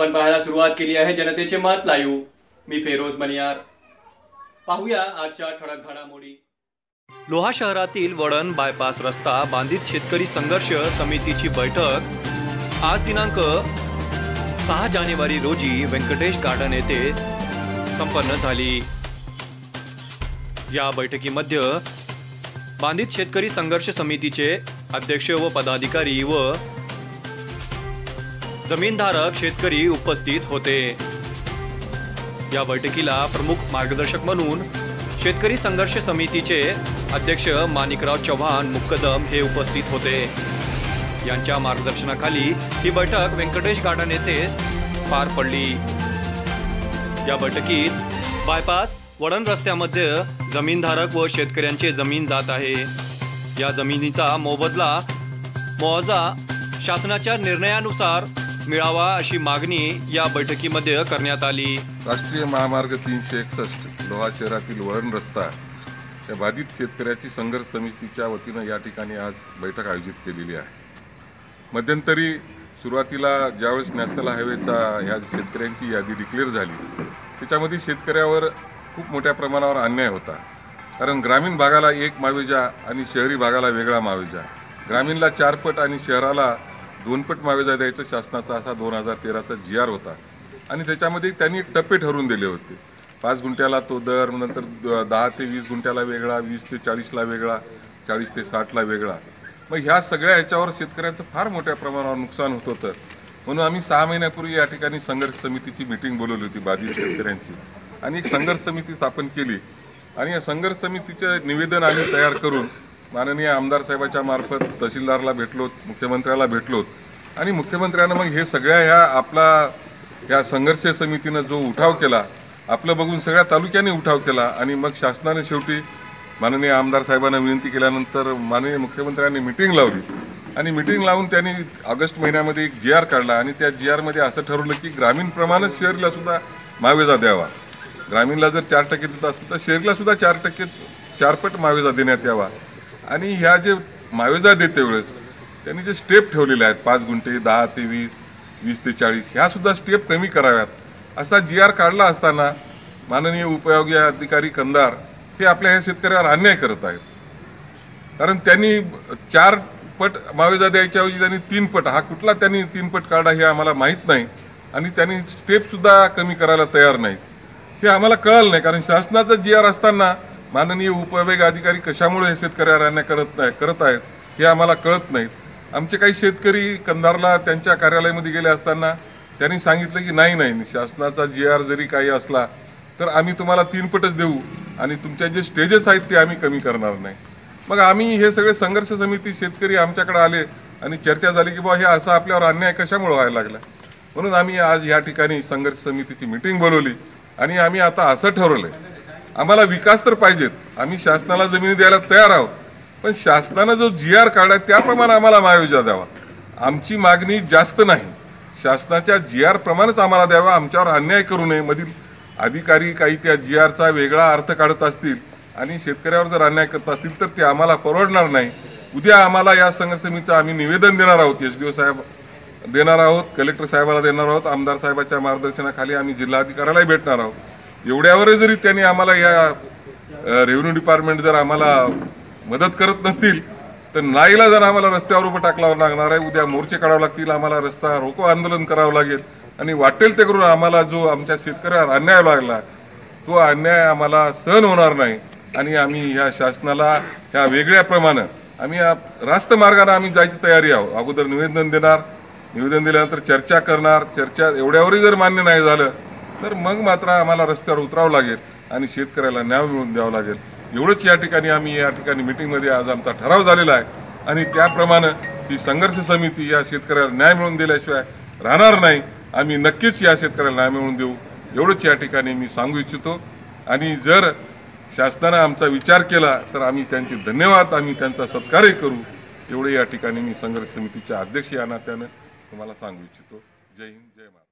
आपण पाहायला सुरुवात केली आहे जनतेचे मत लाईव्ह मी फेरोज मनियार. पाहूया आजच्या ठळक घडामोडी. लोहा शहरातील वडण बायपास रस्ता बांधित शेतकरी संघर्ष समितीची बैठक. आज दिनांक सहा जानेवारी रोजी व्यंकटेश गार्डन येथे संपन्न झाली. या बैठकीमध्ये बांधित शेतकरी संघर्ष समितीचे अध्यक्ष व पदाधिकारी व जमीनधारक शेतकरी उपस्थित होते. या बैठकीला प्रमुख मार्गदर्शक म्हणून शेतकरी संघर्ष समितीचे अध्यक्ष माणिकराव चव्हाण मुक्कदम हे उपस्थित होते. यांच्या मार्गदर्शनाखाली ही बैठक व्यंकटेश गार्डन येथे पार पडली. या बैठकीत बायपास वडण रस्त्यामध्ये जमीनधारक व शेतकऱ्यांचे जमीन जात आहे. या जमिनीचा मोबदला मुआवजा शासनाच्या निर्णयानुसार मिळावा अशी मागणी या बैठकीमध्ये करण्यात आली. राष्ट्रीय महामार्ग तीनशे एकसष्ट लोहा शहरातील वळण रस्ता या बाधित शेतकऱ्याची संघर्ष समितीच्या वतीनं या ठिकाणी आज बैठक आयोजित केलेली आहे. मध्यंतरी सुरुवातीला ज्यावेळेस नॅशनल हायवेचा ह्या शेतकऱ्यांची यादी डिक्लेअर झाली त्याच्यामध्ये शेतकऱ्यावर खूप मोठ्या प्रमाणावर अन्याय होता. कारण ग्रामीण भागाला एक मावेजा आणि शहरी भागाला वेगळा मावेजा. ग्रामीणला चारपट आणि शहराला दोनपट मावेजा द्यायचा. शासनाचा असा दोन हजार तेराचा जी आर होता. आणि त्याच्यामध्ये त्यांनी टप्पे ठरवून दिले होते. पाच गुंठ्याला तो दर नंतर द- दहा ते वीस गुंठ्याला वेगळा वीस ते चाळीसला वेगळा चाळीस ते साठला वेगळा. मग ह्या सगळ्या ह्याच्यावर शेतकऱ्यांचं फार मोठ्या प्रमाणावर नुकसान होत होतं. म्हणून आम्ही सहा महिन्यापूर्वी या ठिकाणी संघर्ष समितीची मिटिंग बोलवली होती बाधित शेतकऱ्यांची. आणि एक संघर्ष समिती स्थापन केली. आणि या संघर्ष समितीचं निवेदन आम्ही तयार करून माननीय आमदार साहेबाच्या मार्फत तहसीलदारला भेटलोत मुख्यमंत्र्याला भेटलोत. आणि मुख्यमंत्र्यानं मग हे सगळ्या ह्या आपला ह्या संघर्ष समितीनं जो उठाव केला आपलं बघून सगळ्या तालुक्याने उठाव केला आणि मग शासनाने शेवटी माननीय आमदार साहेबांना विनंती केल्यानंतर माननीय मुख्यमंत्र्यांनी मिटिंग लावली. आणि मिटिंग लावून त्यांनी ऑगस्ट महिन्यामध्ये एक जी आर काढला आणि त्या जी आरमध्ये असं ठरवलं की ग्रामीणप्रमाणेच शहरीला सुद्धा मावेजा द्यावा. ग्रामीणला जर चार टक्के देत असेल तर शहरीला सुद्धा चार टक्केच चारपट मावेजा देण्यात यावा. आणि ह्या जे मावेजा देते वेळेस त्यांनी जे स्टेप ठेवलेले आहेत पाच गुंठे दहा ते वीस वीस ते चाळीस ह्यासुद्धा स्टेप कमी कराव्यात. असा जी आर काढला असताना माननीय उपयोगी अधिकारी कंदार हे आपल्या ह्या शेतकऱ्यावर अन्याय करत आहेत. कारण त्यांनी चार पट मावेजा द्यायच्याऐवजी त्यांनी तीन पट हा कुठला त्यांनी तीन पट काढा हे आम्हाला माहीत नाही आणि त्यांनी स्टेपसुद्धा कमी करायला तयार नाहीत. हे आम्हाला कळलं नाही कारण शासनाचा जी आर असताना माननीय उपविभाग अधिकारी कशामुळे हे शेतकऱ्यावर अन्याय करत नाही करत आहेत हे आम्हाला कळत नाहीत. आमचे काही शेतकरी कंधारला त्यांच्या कार्यालयामध्ये गेले असताना त्यांनी सांगितलं की नाही नाही शासनाचा जी आर जरी काही असला तर आम्ही तुम्हाला तीन पटच देऊ आणि तुमच्या जे स्टेजेस आहेत ते आम्ही कमी करणार नाही. मग आम्ही हे सगळे संघर्ष समिती शेतकरी आमच्याकडे आले आणि चर्चा झाली की बाबा हे असा आपल्यावर अन्याय कशामुळे व्हायला लागला? म्हणून आम्ही आज या ठिकाणी संघर्ष समितीची मिटिंग बोलवली आणि आम्ही आता असं ठरवलं आहे आम्हाला विकास तर पाहिजेत. आम्ही शासनाला जमिनी द्यायला तयार आहोत. पण शासनानं जो जी आर काढला त्याप्रमाणे आम्हाला महायोजना द्यावा. आमची मागणी जास्त नाही. शासनाच्या जी आर प्रमाणेच आम्हाला द्यावा. आमच्यावर अन्याय करू नये. मधील अधिकारी काही त्या जी आरचा वेगळा अर्थ काढत असतील आणि शेतकऱ्यावर जर अन्याय करत असतील तर ते आम्हाला परवडणार नाही. उद्या आम्हाला या संघ आम्ही निवेदन देणार आहोत. एस डी ओ साहेब देणार आहोत. कलेक्टर साहेबाला देणार आहोत. आमदार साहेबाच्या मार्गदर्शनाखाली आम्ही जिल्हाधिकाऱ्यालाही भेटणार आहोत. एवढ्यावर जरी त्यांनी आम्हाला या रेव्हेन्यू डिपार्टमेंट जर आम्हाला मदत करत नसतील तर नाईला जर आम्हाला रस्त्यावर उभं टाकलावं लागणार आहे उद्या मोर्चे काढावे लागतील आम्हाला रस्ता रोको आंदोलन करावं लागेल. आणि वाटेल ते करून आम्हाला जो आमच्या शेतकऱ्यावर अन्याय लागला तो अन्याय आम्हाला सहन होणार नाही. आणि आम्ही ह्या शासनाला ह्या वेगळ्याप्रमाणे आम्ही या रास्त मार्गाने आम्ही जायची तयारी आहोत. अगोदर निवेदन देणार निवेदन दिल्यानंतर चर्चा करणार चर्चा एवढ्यावरही जर मान्य नाही झालं तर मग मात्र आम्हाला रस्त्यावर उतरावं लागेल आणि शेतकऱ्याला न्याय मिळवून द्यावा लागेल. एवढंच या ठिकाणी आम्ही या ठिकाणी मिटिंगमध्ये आज आमचा ठराव झालेला आहे. आणि त्याप्रमाणे ही संघर्ष समिती या शेतकऱ्याला न्याय मिळवून दिल्याशिवाय राहणार नाही. आम्ही नक्कीच या शेतकऱ्याला न्याय मिळवून देऊ. एवढंच या ठिकाणी मी सांगू इच्छितो. आणि जर शासनानं आमचा विचार केला तर आम्ही त्यांचे धन्यवाद. आम्ही त्यांचा सत्कारही करू. एवढे या ठिकाणी मी संघर्ष समितीच्या अध्यक्ष या नात्यानं तुम्हाला सांगू इच्छितो. जय हिंद जय महाराज